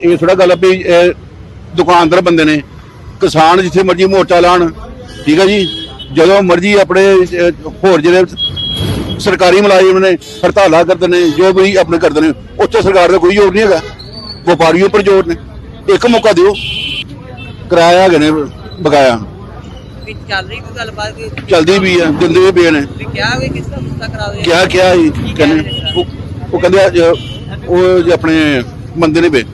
ਇਹ ਥੋੜਾ ਗੱਲ ਆ ਵੀ ਇਹ ਦੁਕਾਨਦਾਰ ਬੰਦੇ ਨੇ ਕਿਸਾਨ ਜਿੱਥੇ ਮਰਜ਼ੀ ਮੋਰਚਾ ਲਾਣ ਠੀਕ ਹੈ ਜੀ? ਜਦੋਂ ਮਰਜ਼ੀ ਆਪਣੇ ਹੋਰ ਜਿਹੜੇ ਸਰਕਾਰੀ ਮੁਲਾਜ਼ਮ ਨੇ ਹੜਤਾਲਾਂ ਕਰਦੇ ਨੇ ਜੋ ਵੀ ਆਪਣੇ ਕਰਦੇ ਨੇ ਉੱਥੇ ਸਰਕਾਰ ਦਾ ਕੋਈ ਜ਼ੋਰ ਨਹੀਂ ਹੈਗਾ। ਵਪਾਰੀ ਉੱਪਰ ਜ਼ੋਰ ਨੇ। ਇੱਕ ਮੌਕਾ ਦਿਓ। ਕਿਰਾਇਆ ਹੈਗੇ ਨੇ ਬਕਾਇਆ। ਚੱਲ ਰਹੀ ਕੋਈ ਗੱਲਬਾਤ? ਚਲਦੀ ਵੀ ਆ ਦਿੰਦੇ ਵੀ ਪਏ ਨੇ। ਕਿਹਾ ਵੀ ਕਿਸ ਤਰ੍ਹਾਂ ਗੁੱਸਾ ਕਰਾ ਦੇ ਕਿਹਾ ਕਿਹਾ ਕਹਿੰਦੇ ਉਹ ਕਹਿੰਦੇ ਉਹ ਆਪਣੇ ਬੰਦੇ ਨੇ ਪਏ।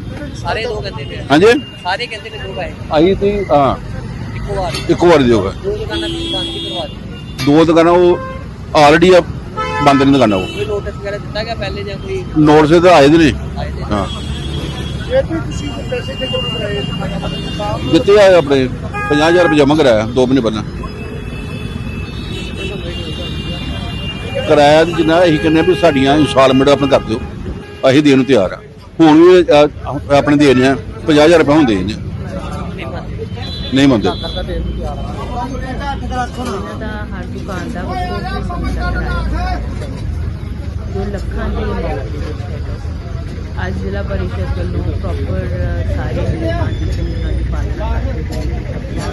ਸਾਰੇ ਦੋ ਕਹਿੰਦੇ ਨੇ। ਹਾਂਜੀ? ਸਾਰੇ ਕਹਿੰਦੇ ਨੇ ਦੋ ਭਾਈ ਆਈ ਸੀ ਹਾਂ। ਇੱਕੋ ਵਾਰ। ਇੱਕੋ ਵਾਰ ਦਿਓਗਾ ਦੋ ਦੁਕਾਨਾਂ ਦੀ ਬੰਦ ਕੀ ਕਰਵਾ ਦਿੱਤੀ। ਦੋ ਦੁਕਾਨਾਂ ਉਹ ਆਲਰੇਡੀ ਆ ਬੰਦ ਨੇ ਦੁਕਾਨਾਂ ਉਹ। ਕੋਈ ਨੋਟਿਸ ਵਗੈਰਾ ਦਿੱਤਾ ਗਿਆ ਪਹਿਲੇ ਜਾਂ ਕੋਈ? ਨੋਟਿਸ ਤੇ ਆਏ ਦੇ ਨੇ। ਆਏ ਨੇ ਹਾਂ। ਦਿੱਤੇ ਆ ਆਪਣੇ 50000 ਰੁਪਏ ਜਮ੍ਹਾਂ ਕਰਾਇਆ ਦੋ ਮਹੀਨੇ ਪਹਿਲਾਂ। ਕਰਾਇਆ ਤੇ ਜਿੰਨਾ ਅਸੀਂ ਕਹਿੰਦੇ ਆ ਵੀ ਸਾਡੀਆਂ ਇਨਸਟਾਲਮੈਂਟ ਆਪਣੇ ਕਰ ਦਿਓ। ਅਸੀਂ ਦੇਣ ਨੂੰ ਤਿਆਰ ਆ। ਹੁਣ ਵੀ ਅਹ, ਆਪਣੇ ਦੇ ਰਹੇ ਆ 50000 ਰੁਪਏ ਹੁਣ ਦੇ ਰਹੇ ਆ ਨਹੀਂ ਮੰਨਦੇ ਨਹੀਂ ਮੰਨਦੇ ਇਹਨਾਂ ਦਾ ਹਰ ਦੁਕਾਨ ਦਾ ਵੱਖੋ ਵੱਖਰੀ ਸਮਝਾ ਕਰਾਇਆ ਜੋ ਲੱਖਾਂ ਦੀ ਅਮਾਉਂਟ ਦੇ ਵਿੱਚ ਹੈਗਾ ਅੱਜ ਜ਼ਿਲ੍ਹਾ ਪਰਿਸ਼ਦ ਵੱਲੋਂ ਪ੍ਰੋਪਰ ਸਾਰੇ ਨਿਯਮਾਂ ਦੀ ਉਹਨਾਂ ਦੀ ਪਾਲਣਾ ਕਰਦੇ ਹੋਏ ਆਪਣਾ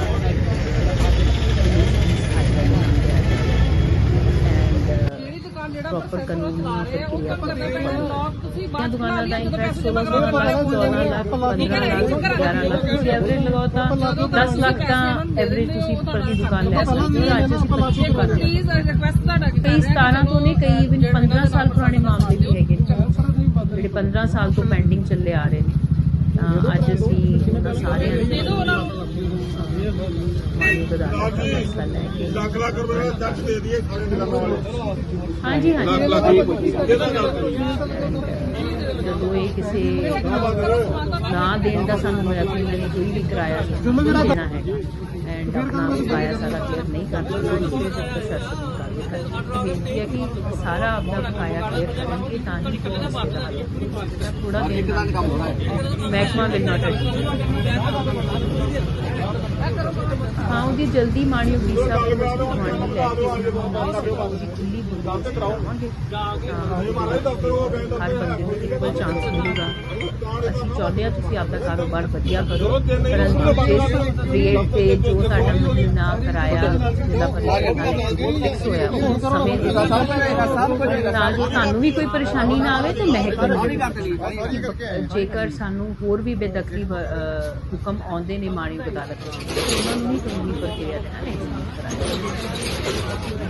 ਪ੍ਰੋਪਰ ਕਾਨੂੰਨੀ ਪ੍ਰਕਿਰਿਆ ਦੀਆਂ ਦੁਕਾਨਾਂ ਦਾ ਇੰਟਰਸਟ 16 16 ਲੱਖ 14 ਲੱਖ 15 ਲੱਖ 11 ਲੱਖ ਤੁਸੀਂ ਐਵਰੇਜ ਲਗਾਓ ਤਾਂ 10 ਲੱਖ ਤਾਂ ਐਵਰੇਜ ਤੁਸੀਂ ਪ੍ਰਤੀ ਦੁਕਾਨ ਲੈ ਸਕਦੇ ਹੋ ਅੱਜ ਅਸੀਂ 25 ਦੁਕਾਨਾਂ ਕਈ 17 ਤੋਂ ਨੇ ਕਈ ਇਵਨ 15 ਸਾਲ ਪੁਰਾਣੇ ਮਾਮਲੇ ਵੀ ਹੈਗੇ ਜਿਹੜੇ 15 ਸਾਲ ਤੋਂ ਪੈਂਡਿੰਗ ਚੱਲੇ ਆ ਰਹੇ ਨੇ। ਤਾਂ ਅੱਜ ਅਸੀਂ ਉਹਨਾਂ ਸਾਰਿਆਂ ਨੂੰ। ਮਾਨਯੋਗ ਅਦਾਲਤ ਦਾ ਫੈਸਲਾ ਲੈ ਕੇ ਲੱਖ ਲੱਖ ਰੁਪਏ ਜੱਜ ਦੇ ਦਈਏ ਹਾਂਜੀ ਹਾਂਜੀ ਜਦੋਂ ਇਹ ਕਿਸੇ ਨਾ ਦੇਣ ਦਾ ਸਾਨੂੰ ਹੋਇਆ ਕਿ ਇਹਨਾਂ ਨੇ ਕੋਈ ਵੀ ਕਿਰਾਇਆ ਦੇਣਾ ਹੈਗਾ ਐਂਡ ਆਪਣਾ ਬਕਾਇਆ ਸਾਰਾ ਕਲੀਅਰ ਨਹੀਂ ਕਰ ਸਕਦਾ ਇਸ ਲਈ ਜਦ ਪ੍ਰਸ਼ਾਸਨ ਨੂੰ ਕਾਰਵਾਈ ਕਰਨੀ ਬੇਨਤੀ ਹੈ ਕਿ ਸਾਰਾ ਆਪਣਾ ਬਕਾਇਆ ਕਲੀਅਰ ਕਰਨਗੇ ਤਾਂ ਹੀ ਕੋਈ ਮਸਲਾ ਹੱਲ ਥੋੜਾ ਦੇਰ ਨਾਲ ਮਹਿਕਮਾ ਵਿਲ ਨਾਟ ਹਾਂ ਉਹਦੀ ਜਲਦੀ ਮਾਣੀ ਉੜੀਸਾ ਪੁਲਿਸ ਨੂੰ ਮਾਣੀ ਲੈ ਕੇ ਉਹਦੀ ਖੁੱਲੀ ਬੁੰਦੀ ਕਰਾਵਾਂਗੇ ਹਰ ਬੰਦੇ ਨੂੰ ਇਕੁਅਲ ਚਾਂਸ ਮਿਲੇਗਾ। ਅਸੀਂ ਚਾਹੁੰਦੇ ਹਾਂ ਤੁਸੀਂ ਆਪਦਾ ਕਾਰੋਬਾਰ ਵਧੀਆ ਕਰੋ ਪਰੰਤੂ ਜਿਸ ਰੇਟ ਤੇ ਜੋ ਸਾਡਾ ਮਹੀਨਾ ਕਰਾਇਆ ਜਿਹਦਾ ਪਰਿਸ਼ਦ ਨਾਲ ਫਿਕਸ ਹੋਇਆ ਉਹ ਸਮੇਂ ਦੇ ਨਾਲ ਜੋ ਤੁਹਾਨੂੰ ਵੀ ਕੋਈ ਪਰੇਸ਼ਾਨੀ ਨਾ ਆਵੇ ਤੇ ਮਹਿਕਮੇ ਨੂੰ ਵੀ। ਜੇਕਰ ਸਾਨੂੰ ਹੋਰ ਵੀ ਬੇਦਖਲੀ ਵ- ਅਹ ਹੁਕਮ ਆਉਂਦੇ ਨੇ ਮਾਣੀ ਅਦਾਲਤ ਤੋਂ ਉਹਨਾਂ ਨੂੰ ਨਹੀਂ ਕਾਨੂੰਨੀ ਪ੍ਰਕਿਰਿਆ ਦੇ ਨਾਲ execute ਕਰਾਇਆ